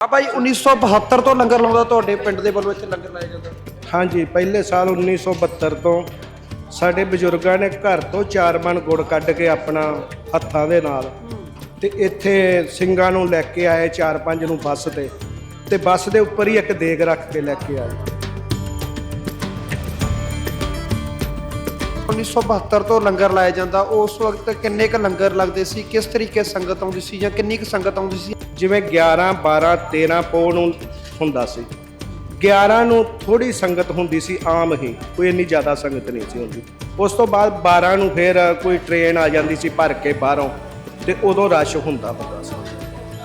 ਬਾਬਾ ਜੀ 1972 ਤੋਂ ਲੰਗਰ ਲਾਉਂਦਾ ਤੁਹਾਡੇ ਪਿੰਡ ਦੇ ਵੱਲੋਂ ਇੱਥੇ ਲੰਗਰ ਲਾਇਆ ਜਾਂਦਾ? ਹਾਂਜੀ, ਪਹਿਲੇ ਸਾਲ 1972 ਤੋਂ ਸਾਡੇ ਬਜ਼ੁਰਗਾਂ ਨੇ ਘਰ ਤੋਂ ਚਾਰ ਮਣ ਗੁੜ ਕੱਢ ਕੇ ਆਪਣਾ ਹੱਥਾਂ ਦੇ ਨਾਲ ਤੇ ਇੱਥੇ ਸਿੰਘਾਂ ਨੂੰ ਲੈ ਕੇ ਆਏ ਚਾਰ ਪੰਜ ਨੂੰ ਬੱਸ ਤੇ ਤੇ ਬੱਸ ਦੇ ਉੱਪਰ ਹੀ ਇੱਕ ਦੇਗ ਰੱਖ ਕੇ ਲੈ ਕੇ ਆਏ। 1972 ਤੋਂ ਲੰਗਰ ਲਾਇਆ ਜਾਂਦਾ, ਉਸ ਵਕਤ ਕਿੰਨੇ ਕ ਲੰਗਰ ਲੱਗਦੇ ਸੀ? ਕਿਸ ਤਰੀਕੇ ਸੰਗਤ ਆਉਂਦੀ ਸੀ ਜਾਂ ਕਿੰਨੀ ਕ ਸੰਗਤ ਆਉਂਦੀ ਸੀ? ਜਿਵੇਂ 11 12 13 ਪੋ ਨੂੰ ਹੁੰਦਾ ਸੀ। 11 ਨੂੰ ਥੋੜੀ ਸੰਗਤ ਹੁੰਦੀ ਸੀ, ਆਮ ਹੀ। ਕੋਈ ਇੰਨੀ ਜ਼ਿਆਦਾ ਸੰਗਤ ਨਹੀਂ ਸੀ ਹੁੰਦੀ। ਉਸ ਤੋਂ ਬਾਅਦ 12 ਨੂੰ ਫਿਰ ਕੋਈ ਟ੍ਰੇਨ ਆ ਜਾਂਦੀ ਸੀ ਭਰ ਕੇ ਬਾਹਰੋਂ ਤੇ ਉਦੋਂ ਰਸ਼ ਹੁੰਦਾ ਹੁੰਦਾ ਸੀ।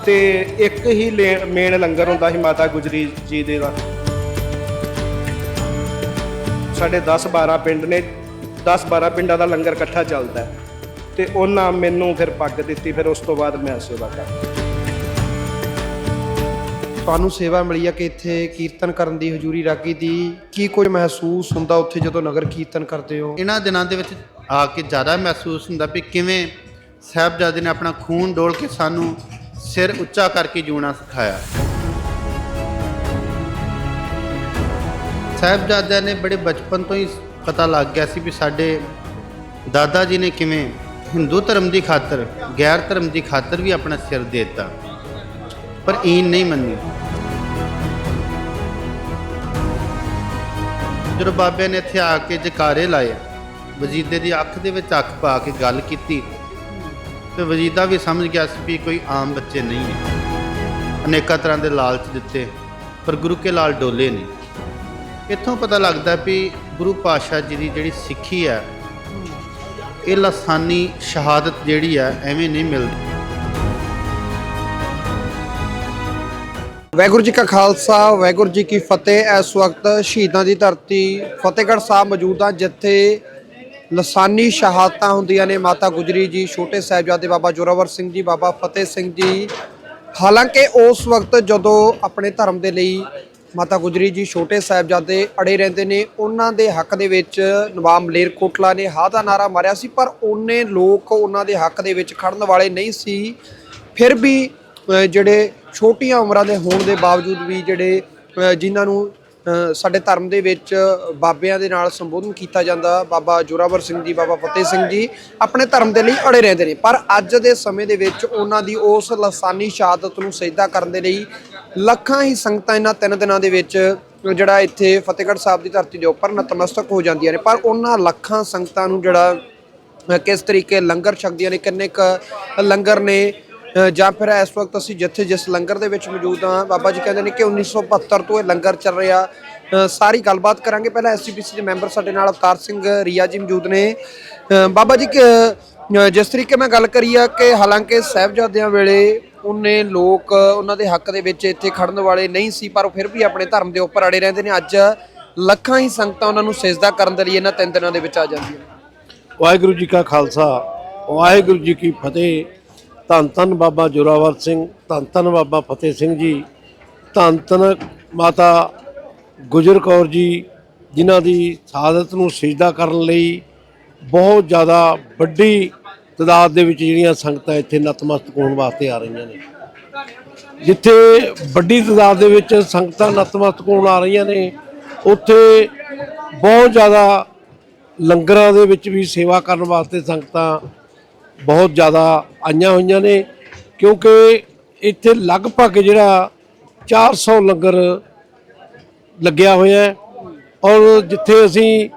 ਤੇ ਇੱਕ ਹੀ ਮੇਨ ਲੰਗਰ ਹੁੰਦਾ ਸੀ ਮਾਤਾ ਗੁਜਰੀ ਜੀ ਦੇ ਦਾ। ਸਾਡੇ 10 12 ਪਿੰਡ ਨੇ 10 12 ਪਿੰਡਾਂ ਦਾ ਲੰਗਰ ਇਕੱਠਾ ਚੱਲਦਾ ਹੈ। ਤੇ ਉਹਨਾਂ ਮੈਨੂੰ ਫਿਰ ਪੱਗ ਦਿੱਤੀ ਫਿਰ ਉਸ ਤੋਂ ਬਾਅਦ ਮੈਂ ਸੇਵਾ ਕਰਦਾ ਤੁਹਾਨੂੰ ਸੇਵਾ ਮਿਲੀ ਆ ਕਿ ਇੱਥੇ ਕੀਰਤਨ ਕਰਨ ਦੀ ਹਜ਼ੂਰੀ ਰਾਗੀ ਦੀ ਕੀ ਕੁਝ ਮਹਿਸੂਸ ਹੁੰਦਾ ਉੱਥੇ ਜਦੋਂ ਨਗਰ ਕੀਰਤਨ ਕਰਦੇ ਹੋ? ਇਹਨਾਂ ਦਿਨਾਂ ਦੇ ਵਿੱਚ ਆ ਕੇ ਜ਼ਿਆਦਾ ਮਹਿਸੂਸ ਹੁੰਦਾ ਵੀ ਕਿਵੇਂ ਸਾਹਿਬਜ਼ਾਦੇ ਨੇ ਆਪਣਾ ਖੂਨ ਡੋਲ ਕੇ ਸਾਨੂੰ ਸਿਰ ਉੱਚਾ ਕਰਕੇ ਜਿਉਣਾ ਸਿਖਾਇਆ। ਸਾਹਿਬਜ਼ਾਦਿਆਂ ਨੇ ਬੜੇ ਬਚਪਨ ਤੋਂ ਹੀ ਪਤਾ ਲੱਗ ਗਿਆ ਸੀ ਵੀ ਸਾਡੇ ਦਾਦਾ ਜੀ ਨੇ ਕਿਵੇਂ ਹਿੰਦੂ ਧਰਮ ਦੀ ਖਾਤਰ, ਗੈਰ ਧਰਮ ਦੀ ਖਾਤਰ ਵੀ ਆਪਣਾ ਸਿਰ ਦੇ ਦਿੱਤਾ। ਪਰ ਈਨ ਨਹੀਂ ਮੰਨੀ। ਜਦੋਂ ਬਾਬੇ ਨੇ ਇੱਥੇ ਆ ਕੇ ਜਕਾਰੇ ਲਾਏ, ਵਜੀਦੇ ਦੀ ਅੱਖ ਦੇ ਵਿੱਚ ਅੱਖ ਪਾ ਕੇ ਗੱਲ ਕੀਤੀ, ਤੇ ਵਜੀਦਾ ਵੀ ਸਮਝ ਗਿਆ ਸੀ ਵੀ ਕੋਈ ਆਮ ਬੱਚੇ ਨਹੀਂ ਹੈ। ਅਨੇਕਾਂ ਤਰ੍ਹਾਂ ਦੇ ਲਾਲਚ ਦਿੱਤੇ, ਪਰ ਗੁਰੂ ਕੇ ਲਾਲ ਡੋਲੇ ਨਹੀਂ। ਇੱਥੋਂ ਪਤਾ ਲੱਗਦਾ ਵੀ ਗੁਰੂ ਪਾਤਸ਼ਾਹ ਜੀ ਦੀ ਜਿਹੜੀ ਸਿੱਖੀ ਹੈ ਇਹ ਲਸਾਨੀ ਸ਼ਹਾਦਤ ਜਿਹੜੀ ਹੈ ਐਵੇਂ ਨਹੀਂ ਮਿਲਦੀ। ਵਾਹਿਗੁਰੂ ਜੀ ਕਾ ਖਾਲਸਾ, ਵਾਹਿਗੁਰੂ ਜੀ ਕੀ ਫਤਿਹ। ਇਸ ਵਕਤ ਸ਼ਹੀਦਾਂ ਦੀ ਧਰਤੀ ਫਤਿਹਗੜ੍ਹ ਸਾਹਿਬ ਮੌਜੂਦ ਆ, ਜਿੱਥੇ ਲਸਾਨੀ ਸ਼ਹਾਦਤਾਂ ਹੁੰਦੀਆਂ ਨੇ। ਮਾਤਾ ਗੁਜਰੀ ਜੀ, ਛੋਟੇ ਸਾਹਿਬਜ਼ਾਦੇ ਬਾਬਾ ਜੋਰਾਵਰ ਸਿੰਘ ਜੀ, ਬਾਬਾ ਫਤਿਹ ਸਿੰਘ ਜੀ। ਹਾਲਾਂਕਿ ਉਸ ਵਕਤ ਜਦੋਂ ਆਪਣੇ ਧਰਮ ਦੇ ਲਈ ਮਾਤਾ ਗੁਜਰੀ ਜੀ ਛੋਟੇ ਸਾਹਿਬਜ਼ਾਦੇ ਅੜੇ ਰਹਿੰਦੇ ਨੇ। ਉਹਨਾਂ ਦੇ ਹੱਕ ਦੇ ਵਿੱਚ ਨਵਾਬ ਮਲੇਰਕੋਟਲਾ ਨੇ ਹਾਂ ਦਾ ਨਾਰਾ ਮਾਰਿਆ ਸੀ, ਪਰ ਉਹਨੇ ਲੋਕ ਉਹਨਾਂ ਦੇ ਹੱਕ ਦੇ ਵਿੱਚ ਖੜਨ ਵਾਲੇ ਨਹੀਂ ਸੀ। ਫਿਰ ਵੀ ਜਿਹੜੇ ਛੋਟੀਆਂ ਉਮਰਾਂ ਦੇ ਹੋਣ ਦੇ ਬਾਵਜੂਦ ਵੀ ਜਿਹੜੇ ਜਿਨ੍ਹਾਂ ਨੂੰ ਸਾਡੇ ਧਰਮ ਦੇ ਵਿੱਚ ਬਾਬਿਆਂ ਦੇ ਨਾਲ ਸੰਬੋਧਨ ਕੀਤਾ ਜਾਂਦਾ, ਬਾਬਾ ਜੋਰਾਵਰ ਸਿੰਘ ਜੀ, ਬਾਬਾ ਫਤਿਹ ਸਿੰਘ ਜੀ, ਆਪਣੇ ਧਰਮ ਦੇ ਲਈ ਅੜੇ ਰਹਿੰਦੇ ਨੇ। ਪਰ ਅੱਜ ਦੇ ਸਮੇਂ ਦੇ ਵਿੱਚ ਉਹਨਾਂ ਦੀ ਉਸ ਲਸਾਨੀ ਸ਼ਹਾਦਤ ਨੂੰ ਸਜਦਾ ਕਰਨ ਦੇ ਲਈ ਲੱਖਾਂ ਹੀ ਸੰਗਤਾਂ ਇਹਨਾਂ ਤਿੰਨ ਦਿਨਾਂ ਦੇ ਵਿੱਚ ਜਿਹੜਾ ਇੱਥੇ ਫਤਿਹਗੜ੍ਹ ਸਾਹਿਬ ਦੀ ਧਰਤੀ ਦੇ ਉੱਪਰ ਨਤਮਸਤਕ ਹੋ ਜਾਂਦੀਆਂ ਨੇ। ਪਰ ਉਹਨਾਂ ਲੱਖਾਂ ਸੰਗਤਾਂ ਨੂੰ ਜਿਹੜਾ ਕਿਸ ਤਰੀਕੇ ਲੰਗਰ ਛਕਦੀਆਂ ਨੇ ਕਿੰਨੇ ਕ ਲੰਗਰ ਨੇ ਜਾਂ ਫਿਰ ਇਸ ਵਕਤ ਅਸੀਂ ਜਿੱਥੇ ਜਿਸ ਲੰਗਰ ਦੇ ਵਿੱਚ ਮੌਜੂਦ ਹਾਂ ਬਾਬਾ ਜੀ ਕਹਿੰਦੇ ਨੇ ਕਿ 1972 ਤੋਂ ਇਹ ਲੰਗਰ ਚੱਲ ਰਿਹਾ। ਸਾਰੀ ਗੱਲਬਾਤ ਕਰਾਂਗੇ। ਪਹਿਲਾਂ ਐਸਜੀਪੀਸੀ ਦੇ ਮੈਂਬਰ ਸਾਡੇ ਨਾਲ ਅਵਤਾਰ ਸਿੰਘ ਰੀਆ ਜੀ ਮੌਜੂਦ ਨੇ। ਬਾਬਾ ਜੀ ਕਿ, ਜਿਸ ਤਰੀਕੇ ਮੈਂ ਗੱਲ ਕਰੀ ਆ ਕਿ ਹਾਲਾਂਕਿ ਸਾਹਿਬਜ਼ਾਦਿਆਂ ਵੇਲੇ ਉਹਨੇ ਲੋਕ ਉਹਨਾਂ ਦੇ ਹੱਕ ਦੇ ਵਿੱਚ ਇੱਥੇ ਖੜਨ ਵਾਲੇ ਨਹੀਂ ਸੀ, ਪਰ ਉਹ ਫਿਰ ਵੀ ਆਪਣੇ ਧਰਮ ਦੇ ਉੱਪਰ ਅੜੇ ਰਹਿੰਦੇ ਨੇ। ਅੱਜ ਲੱਖਾਂ ਹੀ ਸੰਗਤਾਂ ਉਹਨਾਂ ਨੂੰ ਸਜਦਾ ਕਰਨ ਦੇ ਲਈ ਇਹਨਾਂ ਤਿੰਨ ਦਿਨਾਂ ਦੇ ਵਿੱਚ ਆ ਜਾਂਦੀਆਂ ਵਾਹਿਗੁਰੂ ਜੀ ਕਾ ਖਾਲਸਾ, ਵਾਹਿਗੁਰੂ ਜੀ ਕੀ ਫਤਿਹ। ਧੰਨ ਧੰਨ ਬਾਬਾ ਜੋਰਾਵਰ ਸਿੰਘ, ਧੰਨ ਧੰਨ ਬਾਬਾ ਫਤਿਹ ਸਿੰਘ ਜੀ, ਧੰਨ ਧੰਨ ਮਾਤਾ ਗੁਜਰ ਕੌਰ ਜੀ, ਜਿਨ੍ਹਾਂ ਦੀ ਸ਼ਹਾਦਤ ਨੂੰ ਸਿਜਦਾ ਕਰਨ ਲਈ ਬਹੁਤ ਜ਼ਿਆਦਾ ਵੱਡੀ ਤਦਾਦ ਦੇ ਵਿੱਚ ਜਿਹੜੀਆਂ ਸੰਗਤਾਂ ਇੱਥੇ ਨਤਮਸਤਕ ਹੋਣ ਵਾਸਤੇ ਆ ਰਹੀਆਂ ਨੇ। ਜਿੱਥੇ ਵੱਡੀ ਤਦਾਦ ਦੇ ਵਿੱਚ ਸੰਗਤਾਂ ਨਤਮਸਤਕ ਹੋਣ ਆ ਰਹੀਆਂ ਨੇ, ਉੱਥੇ ਬਹੁਤ ਜ਼ਿਆਦਾ ਲੰਗਰਾਂ ਦੇ ਵਿੱਚ ਵੀ ਸੇਵਾ ਕਰਨ ਵਾਸਤੇ ਸੰਗਤਾਂ ਬਹੁਤ ਜ਼ਿਆਦਾ ਆਈਆਂ ਹੋਈਆਂ ਨੇ, ਕਿਉਂਕਿ ਇੱਥੇ ਲਗਭਗ ਜਿਹੜਾ 400 ਲੰਗਰ ਲੱਗਿਆ ਹੋਇਆ ਹੈ ਔਰ ਜਿੱਥੇ ਅਸੀਂ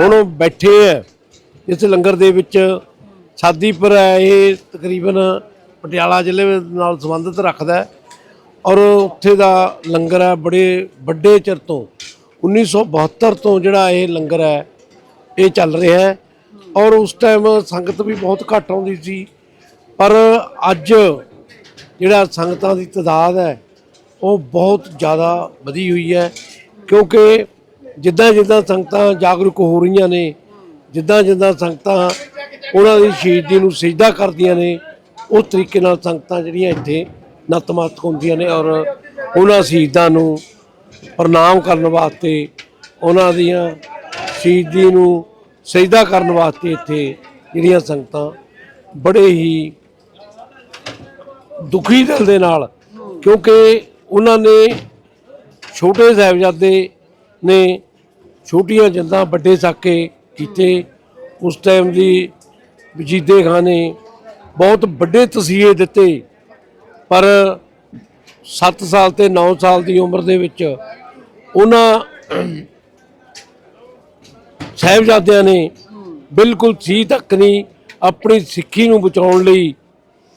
ਹੁਣ ਬੈਠੇ ਆ ਇਸ ਲੰਗਰ ਦੇ ਵਿੱਚ ਸਾਦੀਪੁਰ ਹੈ ਇਹ ਤਕਰੀਬਨ ਪਟਿਆਲਾ ਜ਼ਿਲ੍ਹੇ ਨਾਲ ਸੰਬੰਧਿਤ ਰੱਖਦਾ ਹੈ। ਔਰ ਉੱਥੇ ਦਾ ਲੰਗਰ ਹੈ ਬੜੇ ਵੱਡੇ ਚਿਰ ਤੋਂ 1972 ਤੋਂ ਜਿਹੜਾ ਇਹ ਲੰਗਰ ਹੈ, ਇਹ ਚੱਲ ਰਿਹਾ ਹੈ। ਔਰ ਉਸ ਟਾਈਮ ਸੰਗਤ ਵੀ ਬਹੁਤ ਘੱਟ ਆਉਂਦੀ ਸੀ। ਪਰ ਅੱਜ ਜਿਹੜਾ ਸੰਗਤਾਂ ਦੀ ਤਾਦਾਦ ਹੈ, ਉਹ ਬਹੁਤ ਜ਼ਿਆਦਾ ਵਧੀ ਹੋਈ ਹੈ। ਕਿਉਂਕਿ ਜਿੱਦਾਂ ਜਿੱਦਾਂ ਸੰਗਤਾਂ ਜਾਗਰੂਕ ਹੋ ਰਹੀਆਂ ਨੇ ਜਿੱਦਾਂ ਜਿੱਦਾਂ ਸੰਗਤਾਂ ਉਹਨਾਂ ਦੀ ਸ਼ਹੀਦੀ ਨੂੰ ਸਿਜਦਾ ਕਰਦੀਆਂ ਨੇ। ਉਸ ਤਰੀਕੇ ਨਾਲ ਸੰਗਤਾਂ ਜਿਹੜੀਆਂ ਇੱਥੇ ਨਤਮਸਤਕ ਹੁੰਦੀਆਂ ਨੇ ਔਰ ਉਹਨਾਂ ਸ਼ਹੀਦਾਂ ਨੂੰ ਪ੍ਰਣਾਮ ਕਰਨ ਵਾਸਤੇ, ਉਹਨਾਂ ਦੀਆਂ ਸ਼ਹੀਦੀ ਨੂੰ ਸਜਦਾ ਕਰਨ ਵਾਸਤੇ ਇੱਥੇ ਜਿਹੜੀਆਂ ਸੰਗਤਾਂ ਬੜੇ ਹੀ ਦੁਖੀ ਦਿਲ ਦੇ ਨਾਲ, ਕਿਉਂਕਿ ਉਹਨਾਂ ਨੇ ਛੋਟੇ ਸਾਹਿਬਜ਼ਾਦੇ ਨੇ ਛੋਟੀਆਂ ਜੰਦਾਂ ਵੱਡੇ ਸਾਕੇ ਕੀਤੇ। ਉਸ ਟਾਈਮ ਦੀ ਵਜੀਦੇ ਖਾਨ ਨੇ ਬਹੁਤ ਵੱਡੇ ਤਸੀਹੇ ਦਿੱਤੇ। ਪਰ 7 ਸਾਲ ਤੇ 9 ਸਾਲ ਦੀ ਉਮਰ ਦੇ ਵਿੱਚ ਉਹਨਾਂ ਸਾਹਿਬਜ਼ਾਦਿਆਂ ਨੇ ਬਿਲਕੁਲ ਸੀ ਤੱਕ ਨਹੀਂ ਆਪਣੀ ਸਿੱਖੀ ਨੂੰ ਬਚਾਉਣ ਲਈ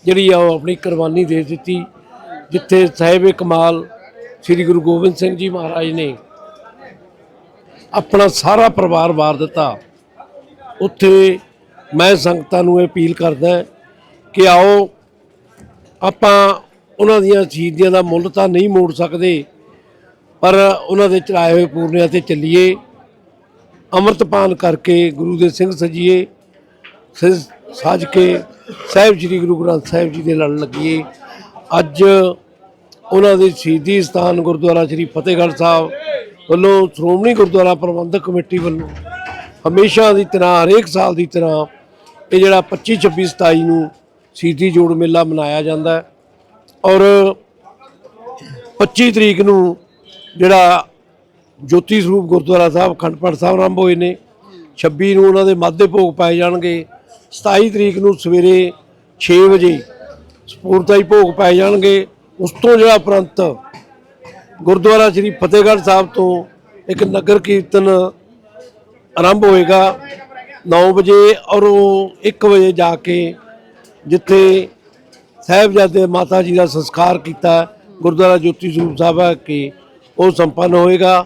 ਜਿਹੜੀ ਆ ਉਹ ਆਪਣੀ ਕੁਰਬਾਨੀ ਦੇ ਦਿੱਤੀ, ਜਿੱਥੇ ਸਾਹਿਬ ਕਮਾਲ, ਸ੍ਰੀ ਗੁਰੂ ਗੋਬਿੰਦ ਸਿੰਘ ਜੀ ਮਹਾਰਾਜ ਨੇ ਆਪਣਾ ਸਾਰਾ ਪਰਿਵਾਰ ਵਾਰ ਦਿੱਤਾ। ਉੱਥੇ ਮੈਂ ਸੰਗਤਾਂ ਨੂੰ ਇਹ ਅਪੀਲ ਕਰਦਾ ਕਿ ਆਓ, ਆਪਾਂ ਉਹਨਾਂ ਦੀਆਂ ਸ਼ਹੀਦੀਆਂ ਦਾ ਮੁੱਲ ਤਾਂ ਨਹੀਂ ਮੋੜ ਸਕਦੇ, ਪਰ ਉਹਨਾਂ ਦੇ ਚੜਾਏ ਹੋਏ ਪੂਰਨਿਆਂ ਤੇ ਚੱਲੀਏ, ਅੰਮ੍ਰਿਤਪਾਨ ਕਰਕੇ ਗੁਰੂ ਦੇ ਸਿੰਘ ਸਜੀਏ, ਸਿਰ ਸਾਜ ਕੇ ਸਾਹਿਬ ਸ੍ਰੀ ਗੁਰੂ ਗ੍ਰੰਥ ਸਾਹਿਬ ਜੀ ਦੇ ਲੜ ਲੱਗੀਏ। ਅੱਜ ਉਹਨਾਂ ਦੇ ਸ਼ਹੀਦੀ ਸਥਾਨ ਗੁਰਦੁਆਰਾ ਸ੍ਰੀ ਫਤਿਹਗੜ੍ਹ ਸਾਹਿਬ ਵੱਲੋਂ ਸ਼੍ਰੋਮਣੀ ਗੁਰਦੁਆਰਾ ਪ੍ਰਬੰਧਕ ਕਮੇਟੀ ਵੱਲੋਂ ਹਮੇਸ਼ਾ ਦੀ ਤਰ੍ਹਾਂ, ਹਰੇਕ ਸਾਲ ਦੀ ਤਰ੍ਹਾਂ ਇਹ ਜਿਹੜਾ 25 26 27 ਨੂੰ ਸ਼ਹੀਦੀ ਜੋੜ ਮੇਲਾ ਮਨਾਇਆ ਜਾਂਦਾ ਹੈ। ਔਰ 25 ਤਰੀਕ ਨੂੰ ਜਿਹੜਾ ਜੋਤੀ ਸਰੂਪ ਗੁਰਦੁਆਰਾ ਸਾਹਿਬ ਖੰਡਪੜ ਸਾਹਿਬ ਆਰੰਭ ਹੋਏ ਨੇ। 26 ਨੂੰ ਉਹਨਾਂ ਦੇ ਮਾਧੇ ਭੋਗ ਪਾਏ ਜਾਣਗੇ। 27 ਤਰੀਕ ਨੂੰ ਸਵੇਰੇ 6 ਵਜੇ ਸਪੂਰਤਾਈ ਭੋਗ ਪਾਏ ਜਾਣਗੇ। ਉਸ ਤੋਂ ਜਿਹੜਾ ਉਪਰੰਤ ਗੁਰਦੁਆਰਾ ਸ੍ਰੀ ਫਤਿਹਗੜ੍ਹ ਸਾਹਿਬ ਤੋਂ ਇੱਕ ਨਗਰ ਕੀਰਤਨ ਆਰੰਭ ਹੋਏਗਾ। 9 ਵਜੇ ਔਰ ਉਹ 1 ਵਜੇ ਜਾ ਕੇ ਜਿੱਥੇ ਸਾਹਿਬਜ਼ਾਦੇ ਮਾਤਾ ਜੀ ਦਾ ਸੰਸਕਾਰ ਕੀਤਾ, ਗੁਰਦੁਆਰਾ ਜੋਤੀ ਸਰੂਪ ਸਾਹਿਬ ਹੈ ਕਿ ਉਹ ਸੰਪੰਨ ਹੋਏਗਾ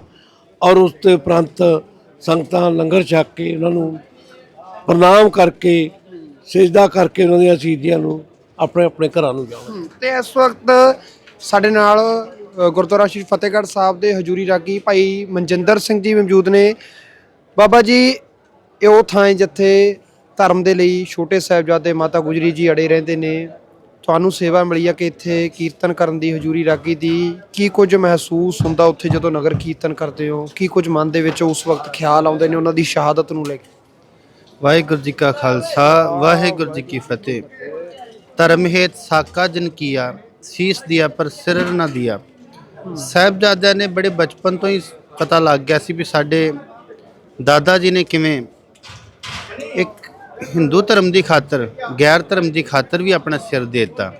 ਔਰ ਉਸ ਤੇ ਉਪਰੰਤ ਸੰਗਤਾਂ ਲੰਗਰ ਛਕ ਕੇ ਉਹਨਾਂ ਨੂੰ ਪ੍ਰਣਾਮ ਕਰਕੇ, ਸਜਦਾ ਕਰਕੇ ਉਹਨਾਂ ਦੀਆਂ ਸ਼ਹੀਦੀਆਂ ਨੂੰ ਆਪਣੇ ਆਪਣੇ ਘਰਾਂ ਨੂੰ ਜਾਓ। ਤੇ ਇਸ ਵਕਤ ਸਾਡੇ ਨਾਲ ਗੁਰਦੁਆਰਾ ਸ਼੍ਰੀ ਫਤਿਹਗੜ੍ਹ ਸਾਹਿਬ ਦੇ ਹਜੂਰੀ ਰਾਗੀ ਭਾਈ ਮਨਜਿੰਦਰ ਸਿੰਘ ਜੀ ਮੌਜੂਦ ਨੇ। ਬਾਬਾ ਜੀ ਇਹ ਉਹ ਥਾਂ ਹੈ ਜਿੱਥੇ ਧਰਮ ਦੇ ਲਈ ਛੋਟੇ ਸਾਹਿਬਜ਼ਾਦੇ ਮਾਤਾ ਗੁਜਰੀ ਜੀ ਅੜੇ ਰਹਿੰਦੇ ਨੇ। ਤੁਹਾਨੂੰ ਸੇਵਾ ਮਿਲੀ ਆ ਕਿ ਇੱਥੇ ਕੀਰਤਨ ਕਰਨ ਦੀ ਹਜੂਰੀ ਰਾਗੀ ਦੀ। ਕੀ ਕੁਝ ਮਹਿਸੂਸ ਹੁੰਦਾ ਉੱਥੇ ਜਦੋਂ ਨਗਰ ਕੀਰਤਨ ਕਰਦੇ ਹੋ? ਕੀ ਕੁਝ ਮਨ ਦੇ ਵਿੱਚ ਉਸ ਵਕਤ ਖਿਆਲ ਆਉਂਦੇ ਨੇ ਉਹਨਾਂ ਦੀ ਸ਼ਹਾਦਤ ਨੂੰ ਲੈ ਕੇ? ਵਾਹਿਗੁਰੂ ਜੀ ਕਾ ਖਾਲਸਾ, ਵਾਹਿਗੁਰੂ ਜੀ ਕੀ ਫਤਿਹ। ਧਰਮ ਹੇਤ ਸਾਕਾ ਜਨ ਕੀਆ, ਸੀਸ ਦਿਆ ਪਰ ਸਿਰ ਨਾ ਦਿਆ। ਸਾਹਿਬਜ਼ਾਦਿਆਂ ਨੇ ਬੜੇ ਬਚਪਨ ਤੋਂ ਹੀ ਪਤਾ ਲੱਗ ਗਿਆ ਸੀ ਵੀ ਸਾਡੇ ਦਾਦਾ ਜੀ ਨੇ ਕਿਵੇਂ ਇੱਕ ਹਿੰਦੂ ਧਰਮ ਦੀ ਖਾਤਰ, ਗੈਰ ਧਰਮ ਦੀ ਖਾਤਰ ਵੀ ਆਪਣਾ ਸਿਰ ਦੇ ਦਿੱਤਾ।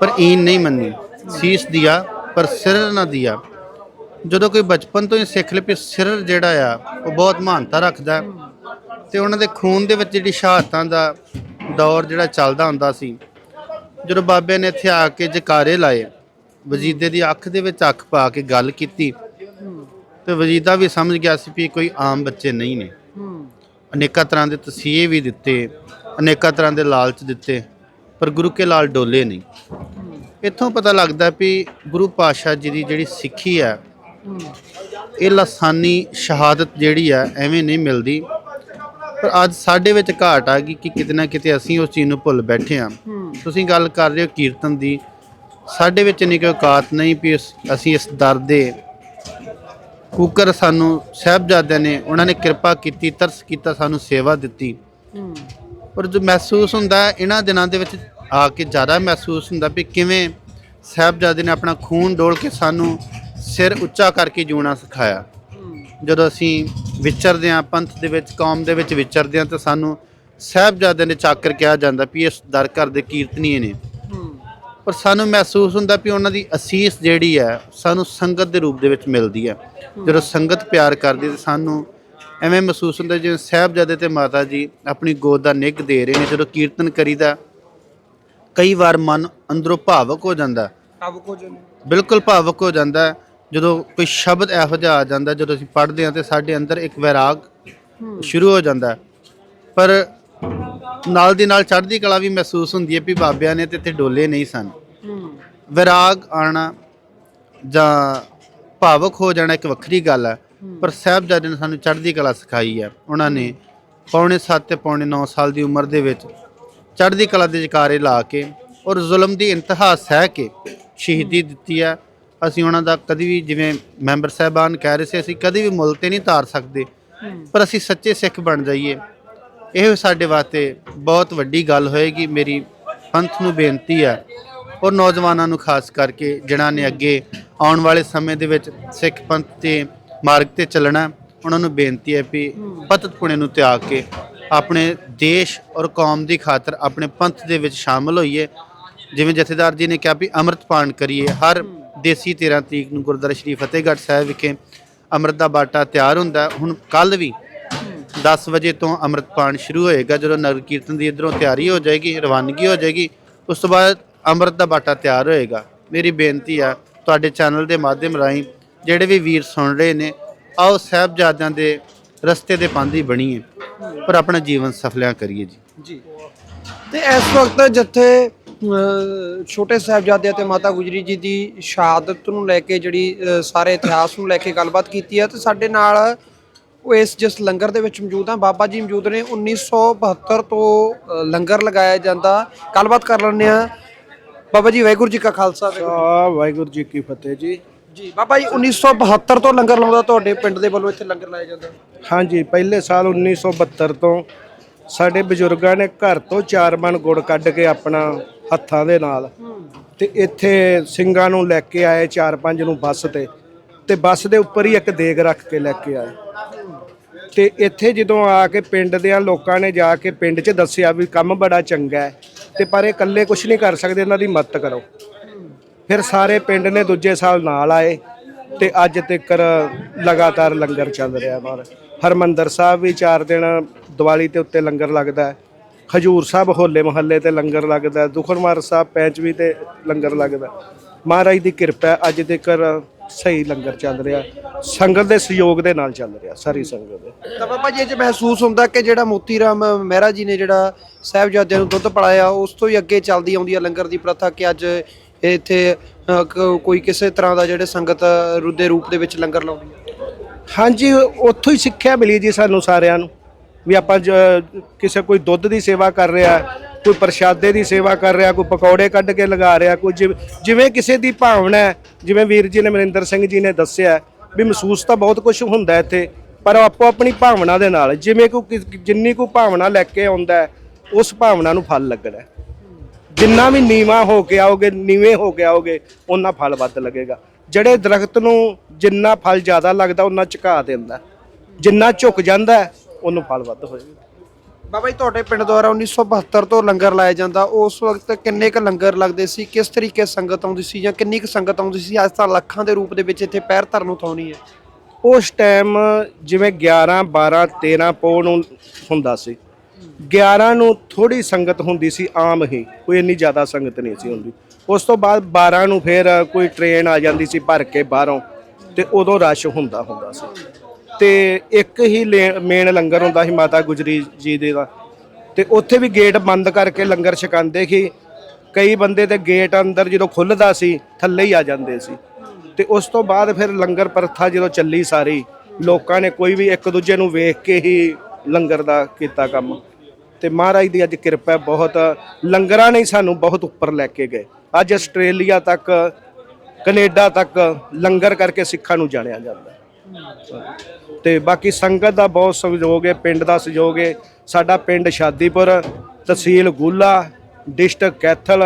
ਪਰ ਈਨ ਨਹੀਂ ਮੰਨੀ। ਸੀਸ ਦਿਆ, ਪਰ ਸਿਰ ਨਾ ਦਿਆ। ਜਦੋਂ ਕੋਈ ਬਚਪਨ ਤੋਂ ਹੀ ਸਿੱਖ ਲੇ ਸਿਰ ਜਿਹੜਾ ਆ, ਉਹ ਬਹੁਤ ਮਹਾਨਤਾ ਰੱਖਦਾ। ਤੇ ਉਹਨਾਂ ਦੇ ਖੂਨ ਦੇ ਵਿੱਚ ਜਿਹੜੀ ਸ਼ਹਾਦਤਾਂ ਦਾ ਦੌਰ ਜਿਹੜਾ ਚੱਲਦਾ ਹੁੰਦਾ ਸੀ, ਜਦੋਂ ਬਾਬੇ ਨੇ ਇੱਥੇ ਆ ਕੇ ਜਕਾਰੇ ਲਾਏ, ਵਜੀਦੇ ਦੀ ਅੱਖ ਦੇ ਵਿੱਚ ਅੱਖ ਪਾ ਕੇ ਗੱਲ ਕੀਤੀ, ਤੇ ਵਜੀਦਾ ਵੀ ਸਮਝ ਗਿਆ ਸੀ ਵੀ ਕੋਈ ਆਮ ਬੱਚੇ ਨਹੀਂ ਨੇ। ਅਨੇਕਾਂ ਤਰ੍ਹਾਂ ਦੇ ਤਸੀਹੇ ਵੀ ਦਿੱਤੇ, ਅਨੇਕਾਂ ਤਰ੍ਹਾਂ ਦੇ ਲਾਲਚ ਦਿੱਤੇ, ਪਰ ਗੁਰੂ ਕੇ ਲਾਲ ਡੋਲੇ ਨਹੀਂ। ਇੱਥੋਂ ਪਤਾ ਲੱਗਦਾ ਵੀ ਗੁਰੂ ਪਾਤਸ਼ਾਹ ਜੀ ਦੀ ਜਿਹੜੀ ਸਿੱਖੀ ਹੈ, ਇਹ ਲਸਾਨੀ ਸ਼ਹਾਦਤ ਜਿਹੜੀ ਆ ਐਵੇਂ ਨਹੀਂ ਮਿਲਦੀ। ਪਰ ਅੱਜ ਸਾਡੇ ਵਿੱਚ ਘਾਟ ਆ ਗਈ ਕਿ ਕਿਤੇ ਨਾ ਕਿਤੇ ਅਸੀਂ ਉਸ ਚੀਜ਼ ਨੂੰ ਭੁੱਲ ਬੈਠੇ ਆ ਤੁਸੀਂ ਗੱਲ ਕਰ ਰਹੇ ਹੋ ਕੀਰਤਨ ਦੀ। ਸਾਡੇ ਵਿੱਚ ਨਹੀਂ ਕੋਈ ਔਕਾਤ ਨਹੀਂ ਵੀ ਅਸੀਂ ਇਸ ਦਰ ਦੇ ਕੂਕਰ ਸਾਨੂੰ ਸਾਹਿਬਜ਼ਾਦਿਆਂ ਨੇ ਉਹਨਾਂ ਨੇ ਕਿਰਪਾ ਕੀਤੀ ਤਰਸ ਕੀਤਾ ਸਾਨੂੰ ਸੇਵਾ ਦਿੱਤੀ। ਪਰ ਜੋ ਮਹਿਸੂਸ ਹੁੰਦਾ ਇਹਨਾਂ ਦਿਨਾਂ ਦੇ ਵਿੱਚ ਆ ਕੇ ਜ਼ਿਆਦਾ ਮਹਿਸੂਸ ਹੁੰਦਾ ਵੀ ਕਿਵੇਂ ਸਾਹਿਬਜ਼ਾਦੇ ਨੇ ਆਪਣਾ ਖੂਨ ਡੋਲ ਕੇ ਸਾਨੂੰ ਸਿਰ ਉੱਚਾ ਕਰਕੇ ਜਿਉਣਾ ਸਿਖਾਇਆ। ਜਦੋਂ ਅਸੀਂ ਵਿਚਰਦੇ ਹਾਂ ਪੰਥ ਦੇ ਵਿੱਚ ਕੌਮ ਦੇ ਵਿੱਚ ਵਿਚਰਦੇ ਹਾਂ ਤਾਂ ਸਾਨੂੰ ਸਾਹਿਬਜ਼ਾਦਿਆਂ ਦੇ ਚਾਕਰ ਕਿਹਾ ਜਾਂਦਾ ਵੀ ਇਸ ਦਰ ਘਰ ਦੇ ਕੀਰਤਨੀਏ ਨੇ। ਪਰ ਸਾਨੂੰ ਮਹਿਸੂਸ ਹੁੰਦਾ ਵੀ ਉਹਨਾਂ ਦੀ ਅਸੀਸ ਜਿਹੜੀ ਹੈ ਸਾਨੂੰ ਸੰਗਤ ਦੇ ਰੂਪ ਦੇ ਵਿੱਚ ਮਿਲਦੀ ਹੈ। ਜਦੋਂ ਸੰਗਤ ਪਿਆਰ ਕਰਦੀ ਤੇ ਸਾਨੂੰ ਐਵੇਂ ਮਹਿਸੂਸ ਹੁੰਦਾ ਜਿਵੇਂ ਸਾਹਿਬਜ਼ਾਦੇ ਤੇ ਮਾਤਾ ਜੀ ਆਪਣੀ ਗੋਦ ਦਾ ਨਿੱਘ ਦੇ ਰਹੇ ਨੇ ਜਦੋਂ ਕੀਰਤਨ ਕਰੀਦਾ ਕਈ ਵਾਰ ਮਨ ਅੰਦਰੋਂ ਭਾਵਕ ਹੋ ਜਾਂਦਾ। ਅਬ ਕੁਝ ਨਹੀਂ ਬਿਲਕੁਲ ਭਾਵਕ ਹੋ ਜਾਂਦਾ। ਹੈ ਜਦੋਂ ਕੋਈ ਸ਼ਬਦ ਇਹੋ ਜਿਹਾ ਆ ਜਾਂਦਾ ਜਦੋਂ ਅਸੀਂ ਪੜ੍ਹਦੇ ਹਾਂ ਤੇ ਸਾਡੇ ਅੰਦਰ ਇੱਕ ਵੈਰਾਗ ਸ਼ੁਰੂ ਹੋ ਜਾਂਦਾ। ਹੈ। ਪਰ ਨਾਲ ਦੀ ਨਾਲ ਚੜ੍ਹਦੀ ਕਲਾ ਵੀ ਮਹਿਸੂਸ ਹੁੰਦੀ ਹੈ ਵੀ ਬਾਬਿਆਂ ਨੇ ਤੇ ਇੱਥੇ ਡੋਲੇ ਨਹੀਂ ਸਨ। ਵਿਰਾਗ ਆਣਾ ਜਾਂ ਭਾਵਕ ਹੋ ਜਾਣਾ ਇੱਕ ਵੱਖਰੀ ਗੱਲ ਹੈ, ਪਰ ਸਾਹਿਬਜ਼ਾਦੇ ਨੇ ਸਾਨੂੰ ਚੜ੍ਹਦੀ ਕਲਾ ਸਿਖਾਈ ਹੈ। ਉਹਨਾਂ ਨੇ ਪੌਣੇ 7 ਤੇ ਪੌਣੇ 9 ਸਾਲ ਦੀ ਉਮਰ ਦੇ ਵਿੱਚ ਚੜ੍ਹਦੀ ਕਲਾ ਦੇ ਜਕਾਰੇ ਲਾ ਕੇ ਔਰ ਜ਼ੁਲਮ ਦੀ ਇੰਤਹਾ ਸਹਿ ਕੇ ਸ਼ਹੀਦੀ ਦਿੱਤੀ ਹੈ। ਅਸੀਂ ਉਹਨਾਂ ਦਾ ਕਦੀ ਵੀ ਜਿਵੇਂ ਮੈਂਬਰ ਸਾਹਿਬਾਨ ਕਹਿ ਰਹੇ ਸੀ, ਅਸੀਂ ਕਦੀ ਵੀ ਮੁੱਲ ਤੇ ਨਹੀਂ ਤਾਰ ਸਕਦੇ, ਪਰ ਅਸੀਂ ਸੱਚੇ ਸਿੱਖ ਬਣ ਜਾਈਏ। ਇਹ ਸਾਡੇ ਵਾਸਤੇ ਬਹੁਤ ਵੱਡੀ ਗੱਲ ਹੋਏਗੀ ਮੇਰੀ ਪੰਥ ਨੂੰ ਬੇਨਤੀ ਹੈ ਔਰ ਨੌਜਵਾਨਾਂ ਨੂੰ ਖਾਸ ਕਰਕੇ ਜਿਨ੍ਹਾਂ ਨੇ ਅੱਗੇ ਆਉਣ ਵਾਲੇ ਸਮੇਂ ਦੇ ਵਿੱਚ ਸਿੱਖ ਪੰਥ ਦੇ ਮਾਰਗ ਤੇ ਚੱਲਣਾ ਉਹਨਾਂ ਨੂੰ ਬੇਨਤੀ ਹੈ ਵੀ ਪਤਤ ਪੁਣੇ ਨੂੰ ਤਿਆਗ ਕੇ ਆਪਣੇ ਦੇਸ਼ ਔਰ ਕੌਮ ਦੀ ਖਾਤਰ ਆਪਣੇ ਪੰਥ ਦੇ ਵਿੱਚ ਸ਼ਾਮਲ ਹੋਈਏ। ਜਿਵੇਂ ਜਥੇਦਾਰ ਜੀ ਨੇ ਕਿਹਾ ਵੀ ਅੰਮ੍ਰਿਤਪਾਨ ਕਰੀਏ। ਹਰ ਦੇਸੀ 13 ਤਰੀਕ ਨੂੰ ਗੁਰਦੁਆਰਾ ਸ਼੍ਰੀ ਫਤਿਹਗੜ੍ਹ ਸਾਹਿਬ ਵਿਖੇ ਅੰਮ੍ਰਿਤ ਦਾ ਬਾਟਾ ਤਿਆਰ ਹੁੰਦਾ ਹੁਣ ਕੱਲ ਵੀ 10 ਵਜੇ ਤੋਂ ਅੰਮ੍ਰਿਤ ਅੰਮ੍ਰਿਤਪਾਨ ਸ਼ੁਰੂ ਹੋਏਗਾ, ਜਦੋਂ ਨਗਰ ਕੀਰਤਨ ਦੀ ਇਧਰੋਂ ਤਿਆਰੀ ਹੋ ਜਾਏਗੀ, ਰਵਾਨਗੀ ਹੋ ਜਾਏਗੀ, ਉਸ ਤੋਂ ਬਾਅਦ ਅੰਮ੍ਰਿਤ ਦਾ ਬਾਟਾ ਤਿਆਰ ਹੋਏਗਾ। ਮੇਰੀ ਬੇਨਤੀ ਆ ਤੁਹਾਡੇ ਚੈਨਲ ਦੇ ਮਾਧਿਅਮ ਰਾਹੀਂ ਜਿਹੜੇ ਵੀ ਵੀਰ ਸੁਣ ਰਹੇ ਨੇ, ਆਓ ਸਾਹਿਬਜ਼ਾਦਿਆਂ ਦੇ ਰਸਤੇ ਦੇ ਪਾਂਦੀ ਬਣੀਏ ਪਰ ਆਪਣਾ ਜੀਵਨ ਸਫਲਿਆਂ ਕਰੀਏ ਜੀ। ਜੀ। ਤੇ ਇਸ ਵਕਤ ਜਿੱਥੇ ਛੋਟੇ ਸਾਹਿਬਜ਼ਾਦੇ ਅਤੇ ਮਾਤਾ ਗੁਜਰੀ ਜੀ ਦੀ ਸ਼ਹਾਦਤ ਨੂੰ ਲੈ ਕੇ ਜਿਹੜੀ ਸਾਰੇ ਇਤਿਹਾਸ ਨੂੰ ਲੈ ਕੇ ਗੱਲਬਾਤ ਕੀਤੀ ਹੈ, ਤੇ ਸਾਡੇ ਨਾਲ ਉਹ ਇਸ ਜਿਸ ਲੰਗਰ ਦੇ ਵਿੱਚ ਮੌਜੂਦ ਆ ਬਾਬਾ ਜੀ ਮੌਜੂਦ ਨੇ 1972 ਤੋਂ ਲੰਗਰ ਲਗਾਇਆ ਜਾਂਦਾ। ਗੱਲਬਾਤ ਕਰ ਲੈਂਦੇ ਆ ਬਾਬਾ ਜੀ ਵਾਹਿਗੁਰੂ ਜੀ ਕਾ ਖਾਲਸਾ ਵਾਹਿਗੁਰੂ ਜੀ ਕੀ ਫਤਿਹ। ਜੀ ਜੀ। ਬਾਬਾ ਜੀ 1972 ਤੋਂ ਲੰਗਰ ਲਾਉਂਦਾ ਤੁਹਾਡੇ ਪਿੰਡ ਦੇ ਵੱਲੋਂ ਇੱਥੇ ਲੰਗਰ ਲਾਇਆ ਜਾਂਦਾ। ਹਾਂਜੀ ਪਹਿਲੇ ਸਾਲ 1972 ਤੋਂ ਸਾਡੇ ਬਜ਼ੁਰਗਾਂ ਨੇ ਘਰ ਤੋਂ ਚਾਰ ਮਣ ਗੁੜ ਕੱਢ ਕੇ ਆਪਣਾ ਹੱਥਾਂ ਦੇ ਨਾਲ ਤੇ ਇੱਥੇ ਸਿੰਘਾਂ ਨੂੰ ਲੈ ਕੇ ਆਏ ਚਾਰ ਪੰਜ ਨੂੰ ਬੱਸ ਤੇ ਤੇ ਬੱਸ ਦੇ ਉੱਪਰ ਹੀ ਇੱਕ ਦੇਗ ਰੱਖ ਕੇ ਲੈ ਕੇ ਆਏ। ਤੇ ਇੱਥੇ ਜਦੋਂ ਆ ਕੇ ਪਿੰਡ ਦੇ ਲੋਕਾਂ ਨੇ ਜਾ ਕੇ ਪਿੰਡ 'ਚ ਦੱਸਿਆ ਵੀ ਕੰਮ ਬੜਾ ਚੰਗਾ ਹੈ ਤੇ ਪਰ ਇਹ ਇਕੱਲੇ ਕੁਝ ਨਹੀਂ ਕਰ ਸਕਦੇ, ਇਹਨਾਂ ਦੀ ਮਦਦ ਕਰੋ। ਫਿਰ ਸਾਰੇ ਪਿੰਡ ਨੇ ਦੂਜੇ ਸਾਲ ਨਾਲ ਆਏ ਤੇ ਅੱਜ ਤੱਕ ਲਗਾਤਾਰ ਲੰਗਰ ਚੱਲ ਰਿਹਾ ਬਾਹਰ ਹਰਮੰਦਰ ਸਾਹਿਬ ਵੀ 4 ਦਿਨ ਦੀਵਾਲੀ ਤੇ ਉੱਤੇ ਲੰਗਰ ਲੱਗਦਾ ਹੈ। ਹਜੂਰ ਸਾਹਿਬ ਹੋਲੇ ਮਹੱਲੇ ਤੇ ਲੰਗਰ ਲੱਗਦਾ ਹੈ। ਦੁਖਨਮਾਰ ਸਾਹਿਬ ਪੈਂਚਵੀ ਤੇ ਲੰਗਰ ਲੱਗਦਾ ਮਹਾਰਾਜ ਦੀ ਕਿਰਪਾ ਅੱਜ ਤੱਕ ਸਹੀ ਲੰਗਰ ਚੱਲ ਰਿਹਾ ਸੰਗਤ ਦੇ ਸਹਿਯੋਗ ਦੇ ਨਾਲ ਚੱਲ ਰਿਹਾ ਸਾਰੀ ਸੰਗਤ ਦੇ। ਤਾਂ ਬਾਬਾ ਜੀ ਇਹ 'ਚ ਮਹਿਸੂਸ ਹੁੰਦਾ ਕਿ ਜਿਹੜਾ ਮੋਤੀ ਰਾਮ ਮਹਿਰਾ ਜੀ ਨੇ ਜਿਹੜਾ ਸਾਹਿਬਜ਼ਾਦਿਆਂ ਨੂੰ ਦੁੱਧ ਪਿਲਾਇਆ ਉਸ ਤੋਂ ਹੀ ਅੱਗੇ ਚੱਲਦੀ ਆਉਂਦੀ ਹੈ ਲੰਗਰ ਦੀ ਪ੍ਰਥਾ ਕਿ ਅੱਜ ਇੱਥੇ ਕੋਈ ਕਿਸੇ ਤਰ੍ਹਾਂ ਦਾ ਜਿਹੜੇ ਸੰਗਤ ਰੁੱਦੇ ਰੂਪ ਦੇ ਵਿੱਚ ਲੰਗਰ ਲਾਉਂਦੀ ਹੈ ਹਾਂਜੀ ਉੱਥੋਂ ਹੀ ਸਿੱਖਿਆ ਮਿਲੀ ਜੀ ਸਾਨੂੰ ਸਾਰਿਆਂ ਨੂੰ। ਵੀ ਆਪਾਂ ਜ- ਕਿਸੇ ਕੋਈ ਦੁੱਧ ਦੀ ਸੇਵਾ ਕਰ ਰਿਹਾ, ਕੋਈ ਪ੍ਰਸ਼ਾਦੇ ਦੀ ਸੇਵਾ ਕਰ ਰਿਹਾ, ਕੋਈ ਪਕੌੜੇ ਕੱਢ ਕੇ ਲਗਾ ਰਿਹਾ, ਕੋਈ ਜਿਵ- ਜਿਵੇਂ ਕਿਸੇ ਦੀ ਭਾਵਨਾ ਹੈ, ਜਿਵੇਂ ਵੀਰ ਜੀ ਨੇ ਮਨਿੰਦਰ ਸਿੰਘ ਜੀ ਨੇ ਦੱਸਿਆ ਵੀ ਮਹਿਸੂਸ ਤਾਂ ਬਹੁਤ ਕੁਝ ਹੁੰਦਾ ਇੱਥੇ, ਪਰ ਆਪੋ ਆਪਣੀ ਭਾਵਨਾ ਦੇ ਨਾਲ, ਜਿਵੇਂ ਕੋਈ ਕਿਸ- ਜਿੰਨੀ ਕੋਈ ਭਾਵਨਾ ਲੈ ਕੇ ਆਉਂਦਾ ਉਸ ਭਾਵਨਾ ਨੂੰ ਫਲ ਲੱਗਣਾ ਜਿੰਨਾ ਵੀ ਨੀਵਾ ਹੋ ਕੇ ਆਓਗੇ, ਨੀਵੇਂ ਹੋ ਕੇ ਆਓਗੇ ਉਹਨਾਂ ਫਲ ਵੱਧ ਲੱਗੇਗਾ। ਜਿਹੜੇ ਦਰਖਤ ਨੂੰ ਜਿੰਨਾ ਫਲ ਜ਼ਿਆਦਾ ਲੱਗਦਾ ਉਹਨਾਂ ਝੁਕਾ ਦਿੰਦਾ ਜਿੰਨਾ ਝੁਕ ਜਾਂਦਾ ਉਹਨੂੰ ਫਲ ਵੱਧ ਹੋਏਗਾ ਬਾਬਾ ਜੀ ਤੁਹਾਡੇ ਪਿੰਡ ਦੁਆਰਾ 1972 ਤੋਂ ਲੰਗਰ ਲਾਇਆ ਜਾਂਦਾ। ਉਸ ਵਕਤ ਕਿੰਨੇ ਕ ਲੰਗਰ ਲੱਗਦੇ ਸੀ? ਕਿਸ ਤਰੀਕੇ ਸੰਗਤ ਆਉਂਦੀ ਸੀ ਜਾਂ ਕਿੰਨੀ ਕੁ ਸੰਗਤ ਆਉਂਦੀ ਸੀ? ਅੱਜ ਤਾਂ ਲੱਖਾਂ ਦੇ ਰੂਪ ਦੇ ਵਿੱਚ ਇੱਥੇ ਪੈਰ ਧਰਨ ਨੂੰ ਥਾਉਣੀ ਹੈ। ਉਸ ਟਾਈਮ ਜਿਵੇਂ 11 12 13 ਪੌ ਨੂੰ ਹੁੰਦਾ ਸੀ। 11 ਨੂੰ ਥੋੜੀ ਸੰਗਤ ਹੁੰਦੀ ਸੀ ਆਮ ਹੀ। ਕੋਈ ਇੰਨੀ ਜ਼ਿਆਦਾ ਸੰਗਤ ਨਹੀਂ ਸੀ ਹੁੰਦੀ। ਉਸ ਤੋਂ ਬਾਅਦ 12 ਨੂੰ ਫਿਰ ਕੋਈ ਟ੍ਰੇਨ ਆ ਜਾਂਦੀ ਸੀ ਭਰ ਕੇ ਬਾਹਰੋਂ। ਤੇ ਉਦੋਂ ਰਸ਼ ਹੁੰਦਾ ਹੁੰਦਾ ਸੀ। ਤੇ ਇੱਕ ਹੀ ਮੇਨ ਲੰਗਰ ਹੁੰਦਾ ਸੀ ਮਾਤਾ ਗੁਜਰੀ ਜੀ ਦੇ ਦਾ। ਤੇ ਉੱਥੇ ਵੀ ਗੇਟ ਬੰਦ ਕਰਕੇ ਲੰਗਰ ਛਕਾਉਂਦੇ ਸੀ। ਕਈ ਬੰਦੇ ਤੇ ਗੇਟ ਅੰਦਰ ਜਦੋਂ ਖੁੱਲਦਾ ਸੀ, ਥੱਲੇ ਹੀ ਆ ਜਾਂਦੇ ਸੀ। ਤੇ ਉਸ ਤੋਂ ਬਾਅਦ ਫਿਰ ਲੰਗਰ ਪ੍ਰਥਾ ਜਦੋਂ ਚੱਲੀ ਸਾਰੀ, ਲੋਕਾਂ ਨੇ ਕੋਈ ਵੀ ਇੱਕ ਦੂਜੇ ਨੂੰ ਵੇਖ ਕੇ ਹੀ ਲੰਗਰ ਦਾ ਕੀਤਾ ਕੰਮ। ਤੇ ਮਹਾਰਾਜ ਦੀ ਅੱਜ ਕਿਰਪਾ ਬਹੁਤ ਲੰਗਰਾਂ ਨੇ ਸਾਨੂੰ ਬਹੁਤ ਉੱਪਰ ਲੈ ਕੇ ਗਏ। ਅੱਜ ਆਸਟ੍ਰੇਲੀਆ ਤੱਕ, ਕੈਨੇਡਾ ਤੱਕ ਲੰਗਰ ਕਰਕੇ ਸਿੱਖਾਂ ਨੂੰ ਜਾਣਿਆ ਜਾਂਦਾ ਤੇ ਬਾਕੀ ਸੰਗਤ ਦਾ ਬਹੁਤ ਸਹਿਯੋਗ ਹੈ ਪਿੰਡ ਦਾ ਸਹਿਯੋਗ ਹੈ ਸਾਡਾ ਪਿੰਡ ਸ਼ਾਦੀਪੁਰ ਤਹਿਸੀਲ ਗੂਲਾ ਡਿਸਟ੍ਰਿਕਟ ਕੈਥਲ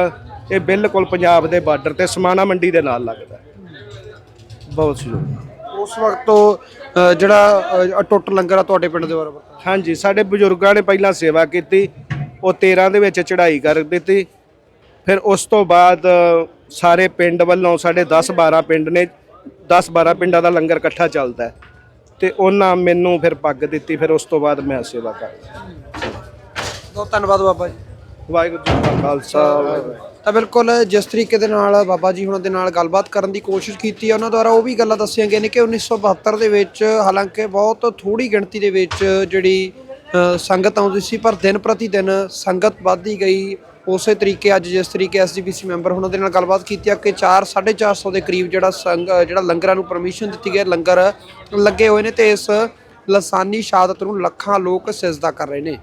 ਇਹ ਬਿਲਕੁਲ ਪੰਜਾਬ ਦੇ ਬਾਰਡਰ ਤੇ ਸਮਾਣਾ ਮੰਡੀ ਦੇ ਨਾਲ ਲੱਗਦਾ ਹੈ। ਬਹੁਤ ਸਹਿਯੋਗ ਉਸ ਵਕਤ ਤੋਂ ਜਿਹੜਾ ਅ, ਅਟੁੱਟ ਲੰਗਰ ਆ ਤੁਹਾਡੇ ਪਿੰਡ ਦੇ ਵਰਤਿਆ। ਹਾਂਜੀ ਸਾਡੇ ਬਜ਼ੁਰਗਾਂ ਨੇ ਪਹਿਲਾਂ ਸੇਵਾ ਕੀਤੀ ਉਹ 13 ਦੇ ਵਿੱਚ ਚੜ੍ਹਾਈ ਕਰ ਦਿੱਤੀ ਫਿਰ ਉਸ ਤੋਂ ਬਾਅਦ ਸਾਰੇ ਪਿੰਡ ਵੱਲੋਂ ਸਾਡੇ 10 12 ਪਿੰਡ ਨੇ 10 12 ਪਿੰਡਾਂ ਦਾ ਲੰਗਰ ਇਕੱਠਾ ਚੱਲਦਾ ਹੈ ਤੇ ਉਹਨਾਂ ਮੈਨੂੰ ਫਿਰ ਪੱਗ ਦਿੱਤੀ ਫਿਰ ਉਸ ਤੋਂ ਬਾਅਦ ਮੈਂ ਸੇਵਾ ਕਰਦਾ ਬਹੁਤ ਧੰਨਵਾਦ ਬਾਬਾ ਜੀ। ਵਾਹਿਗੁਰੂ ਜੀ ਕਾ ਖਾਲਸਾ ਤਾਂ ਬਿਲਕੁਲ ਜਿਸ ਤਰੀਕੇ ਦੇ ਨਾਲ ਬਾਬਾ ਜੀ ਹੁਣਾਂ ਦੇ ਨਾਲ ਗੱਲਬਾਤ ਕਰਨ ਦੀ ਕੋਸ਼ਿਸ਼ ਕੀਤੀ ਹੈ ਉਹਨਾਂ ਦੁਆਰਾ ਉਹ ਵੀ ਗੱਲਾਂ ਦੱਸੀਆਂ ਗਈਆਂ ਨੇ ਕਿ 1972 ਦੇ ਵਿੱਚ ਹਾਲਾਂਕਿ ਬਹੁਤ ਥੋੜੀ ਗਿਣਤੀ ਦੇ ਵਿੱਚ ਜਿਹੜੀ ਸੰਗਤ ਆਉਂਦੀ ਸੀ ਪਰ ਦਿਨ ਪ੍ਰਤੀ ਦਿਨ ਸੰਗਤ ਵੱਧਦੀ ਗਈ। ਉਸੇ ਤਰੀਕੇ ਅੱਜ ਜਿਸ ਤਰੀਕੇ ਐਸਜੀਪੀਸੀ ਮੈਂਬਰ ਉਹਨਾਂ ਦੇ ਨਾਲ ਗੱਲਬਾਤ ਕੀਤੀ ਆ ਕਿ 4 450 ਦੇ ਕਰੀਬ ਜਿਹੜਾ ਸੰਗ ਜਿਹੜਾ ਲੰਗਰਾਂ ਨੂੰ ਪਰਮਿਸ਼ਨ ਦਿੱਤੀ ਗਈ ਲੰਗਰ ਲੱਗੇ ਹੋਏ ਨੇ ਤੇ ਇਸ ਲਸਾਨੀ ਸ਼ਹਾਦਤ ਨੂੰ ਲੱਖਾਂ ਲੋਕ ਸਿਜਦਾ ਕਰ ਰਹੇ ਨੇ।